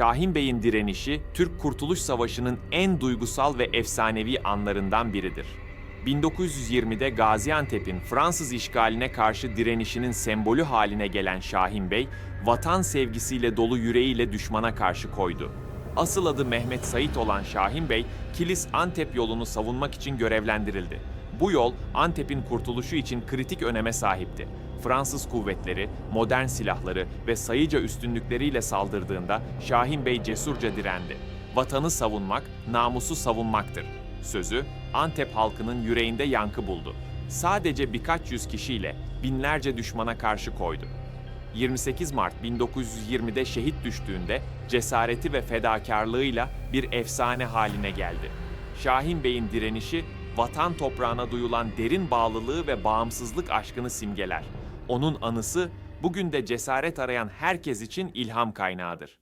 Şahin Bey'in direnişi, Türk Kurtuluş Savaşı'nın en duygusal ve efsanevi anlarından biridir. 1920'de Gaziantep'in Fransız işgaline karşı direnişinin sembolü haline gelen Şahin Bey, vatan sevgisiyle dolu yüreğiyle düşmana karşı koydu. Asıl adı Mehmet Sait olan Şahin Bey, Kilis-Antep yolunu savunmak için görevlendirildi. Bu yol Antep'in kurtuluşu için kritik öneme sahipti. Fransız kuvvetleri, modern silahları ve sayıca üstünlükleriyle saldırdığında Şahin Bey cesurca direndi. Vatanı savunmak, namusu savunmaktır. Sözü Antep halkının yüreğinde yankı buldu. Sadece birkaç yüz kişiyle binlerce düşmana karşı koydu. 28 Mart 1920'de şehit düştüğünde cesareti ve fedakarlığıyla bir efsane haline geldi. Şahin Bey'in direnişi vatan toprağına duyulan derin bağlılığı ve bağımsızlık aşkını simgeler. Onun anısı bugün de cesaret arayan herkes için ilham kaynağıdır.